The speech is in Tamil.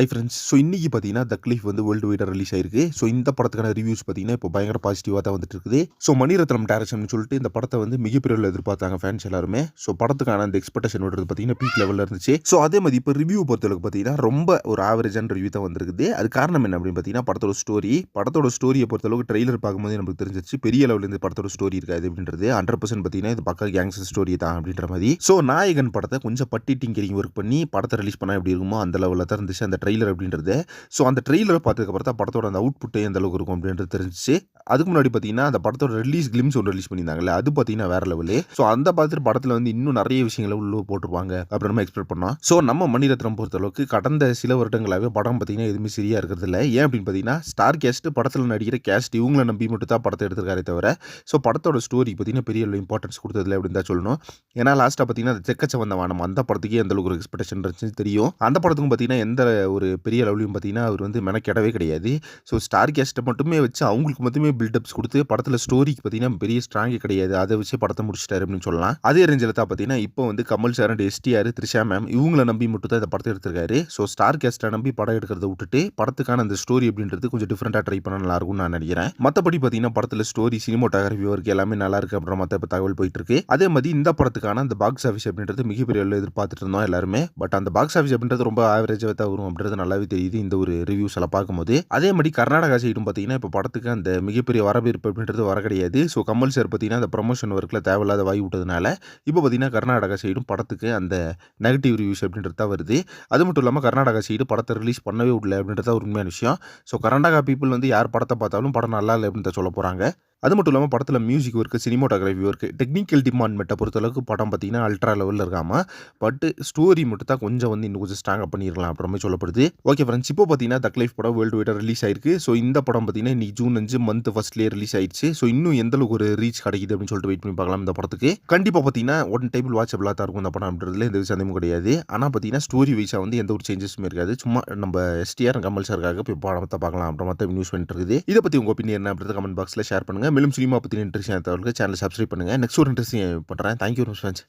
ஐ ஃப்ரெண்ட்ஸ் ஸோ இன்றைக்கி பார்த்தீங்கன்னா த கிளிஃப் வந்து வேர்ல்டு வைடாக ரிலீஸ் ஆயிருக்கு. ஸோ இந்த படத்துக்கான ரிவ்யூஸ் பார்த்தீங்கன்னா இப்போ பயங்கர பாசிட்டிவாக தான் வந்துட்டு இருக்குது ஸோ மணிரத்னம் டேரக்ஷன் சொல்லிட்டு இந்த படத்தை வந்து மிகப்பெரிய எதிர்பார்த்தாங்க ஃபேன்ஸ் எல்லாருமே. ஸோ படத்துக்கான அந்த எக்ஸ்பெக்டேஷன் விடுறது பார்த்தீங்கன்னா பீக் லெவலில் இருந்துச்சு. ஸோ அதே மாதிரி இப்போ ரிவ்யூ பொறுத்தளவுக்கு பார்த்தீங்கன்னா ரொம்ப ஒரு ஆவரேஜான ரிவ்யூ தான் வந்திருக்குது. அது காரணம் என்ன அப்படின்னு பார்த்தீங்கன்னா படத்தோட ஸ்டோரி படத்தோட ஸ்டோரியை பொறுத்தளவுக்கு ட்ரெய்லர் பார்க்கும்போது நமக்கு தெரிஞ்சிச்சு பெரிய லெவலில் இந்த படத்தோட ஸ்டோரி இருக்காது அப்படின்றது. ஹண்ட்ரட் பர்சன்ட் பார்த்தீங்கன்னா இது பக்கம் கேங்ஸ்டர் ஸ்டோரி தான் அப்படின்ற மாதிரி. ஸோ நாயகன் படத்தை கொஞ்சம் பட்டி டிங்கரிங் ஒர்க் பண்ணி படத்தை ரிலீஸ் பண்ணால் எப்படி இருக்குமோ அந்த லெவலில் தான் இருந்துச்சு. அந்த ட்ரெய்லர் அப்படின்றது. ஸோ அந்த ட்ரெய்லரை பார்த்ததுக்கப்புறம் தான் படத்தோட அந்த அவுட்புட்டே எந்த அளவுக்கு இருக்கும் அப்படின்றது தெரிஞ்சிச்சு. அதுக்கு முன்னாடி பார்த்தீங்கன்னா அந்த படத்தோட ரிலீஸ் கிளிம்ஸ் ஒன்று ரிலீஸ் பண்ணியிருந்தாங்கல்ல அது பார்த்தீங்கன்னா வேற லெவலு ஸோ அந்த பார்த்துட்டு படத்தில் வந்து இன்னும் நிறைய விஷயங்களை உள்ள போட்டுருவாங்க அப்படின்னு நம்ம எக்ஸ்பெக்ட் பண்ணோம். ஸோ நம்ம மணிரத்னம் பொறுத்தளவுக்கு கடந்த சில வருடங்களாகவே படம் பார்த்தீங்கன்னா எதுவுமே சரியாக இருக்கிறது இல்லை ஏன் அப்படின்னு பார்த்தீங்கன்னா ஸ்டார் கேஸ்ட் படத்தில் நடிக்கிற கேஸ்ட் இவங்களை நம்பி மட்டும் தான் படத்தை எடுத்திருக்காரே தவிர ஸோ படத்தோட ஸ்டோரி பார்த்தீங்கன்னா பெரிய இம்பார்ட்டன்ஸ் கொடுத்ததில்ல அப்படின்னு தான் சொல்லணும். ஏன்னா லாஸ்ட்டாக பார்த்தீங்கன்னா அந்த தெக்கச்ச வந்த வானம் அந்த படத்துக்கே எந்த அளவுக்கு ஒரு எக்ஸ்பெக்டேஷன் இருந்துச்சு தெரியும். அந்த படத்துக்கும் பார்த்தீங்கன்னா எந்த ஒரு பெரிய லெவலையும் பார்த்தீங்கன்னா அவர் வந்து மெனக்கெடவே கிடையாது. ஸோ ஸ்டார் கேஸ்ட்டை மட்டுமே வச்சு அவங்களுக்கு மட்டுமே பில்டப்ஸ் கொடுத்து படத்தில் ஸ்டோரிக்கு பார்த்தீங்கன்னா பெரிய ஸ்ட்ராங்கே கிடையாது. அதை வச்சு படத்தை முடிச்சிட்டாரு அப்படின்னு சொல்லலாம். அதே ரேஞ்சில் தான் பார்த்தீங்கன்னா இப்போ வந்து Kamal sir and STR Trisha ma'am இவங்கள நம்பி மட்டும் தான் இந்த படத்தை எடுத்திருக்காரு. ஸோ ஸ்டார் கேஸ்ட்டை நம்பி படம் எடுக்கிறத விட்டுட்டு படத்துக்கான அந்த ஸ்டோரி அப்படின்றது கொஞ்சம் டிஃப்ரெண்ட்டாக ட்ரை பண்ண நல்லா இருக்கும்னு நான் நினைக்கிறேன். மற்றபடி பார்த்தீங்கன்னா படத்தில் ஸ்டோரி சினிமோட்டோகிராஃபி ஒர்க் எல்லாமே நல்லா இருக்கு அப்படின்ற மற்ற இப்போ தகவல் போயிட்டு இருக்கு. அதே மாதிரி இந்த படத்துக்கான அந்த பாக்ஸ் ஆஃபீஸ் அப்படின்றது மிகப்பெரிய எதிர்பார்த்துட்டு இருந்தோம் எல்லாருமே. பட் அந்த பாக்ஸ் ஆஃபீஸ் அப்படின்றது ரொம்ப ஆவரேஜாக தான் வரும் அப்படின்றது நல்லாவே தெரியுது இந்த ஒரு ரிவ்யூஸ் எல்லாம் பார்க்கும்போது. அதே மாதிரி கர்நாடகா சைடும் பார்த்தீங்கன்னா இப்போ படத்துக்கு அந்த மிகப்பெரிய வரவேற்பு அப்படின்றது வர கிடையாது. ஸோ கமல் சார் பார்த்தீங்கன்னா அந்த ப்ரொமோஷன் ஒர்க்கில் தேவையில்லாத வாய் விட்டதுனால இப்போ பார்த்தீங்கன்னா கர்நாடகா சைடும் படத்துக்கு அந்த நெகட்டிவ் ரிவ்யூஸ் அப்படின்றது தான் வருது. அது மட்டும் இல்லாமல் கர்நாடகா சைடு படத்தை ரிலீஸ் பண்ணவே விடல அப்படின்றது தான் ஒரு உண்மையான விஷயம். ஸோ கர்நாடகா பீப்புள் வந்து யார் படத்தை பார்த்தாலும் படம் நல்லா இல்லை அப்படின்னு தான் சொல்ல போகிறாங்க அது மட்டும் இல்லாமல் படத்தில் music work cinematography work technical டிபார்ட்மெண்ட்டை பொறுத்தளவுக்கு படம் பார்த்தீங்கன்னா அல்ட்ரா லெவலில் இருக்காமல் பட்டு ஸ்டோரி மட்டும் தான் கொஞ்சம் வந்து இன்னும் கொஞ்சம் ஸ்ட்ராங்காக பண்ணிருக்கலாம் அப்புறமே மாதிரி சொல்லப்படுது. ஓகே ஃப்ரெண்ட்ஸ் இப்போ பார்த்தீங்கன்னா தக் லைஃப் படம் வேர்ல்டு வைடாக ரிலீஸ் ஆயிருக்கு. ஸோ இந்த படம் பார்த்தீங்கன்னா இன்னைக்கு ஜூன் அஞ்சு மந்த் ஃபர்ஸ்ட்லேயே ரிலீஸ் ஆயிடுச்சு. ஸோ இன்னும் எந்த அளவுக்கு ஒரு ரீச் கிடைக்குது அப்படின்னு சொல்லிட்டு வெயிட் பண்ணி பார்க்கலாம் இந்த படத்துக்கு. கண்டிப்பாக பார்த்தீங்கன்னா ஒன் டேபிள் வாட்சபிளாக தான் இருக்கும் இந்த படம் அப்படின்றதுல எந்த சந்தேகமும் கிடையாது. ஆனால் பார்த்தீங்கன்னா ஸ்டோரி வைஸாக வந்து எந்த ஒரு சேஞ்சஸுமே இருக்காது. சும்மா நம்ம எஸ்டிஆர் கமல் சாருக்காக இப்போ படத்தை பார்க்கலாம் அப்படின்ற மாதிரி நியூஸ் பண்ணிட்டு இருக்குது. இதை பற்றி உங்கள் ஒப்பீனியன் என்ன அப்படின்றத கமெண்ட் பாக்ஸில் ஷேர் பண்ணுங்கள் மேலும் சினிமா பற்றி இன்ட்ரெஸ்ட் தகவலுக்கு சேனல் சப்ஸ்கிரைப் பண்ணுங்கள் நெக்ஸ்ட் ஒரு இன்ட்ரெஸ்டிங் பண்ணுறேன் தேங்க்யூ ஃப்ரெண்ட்ஸ்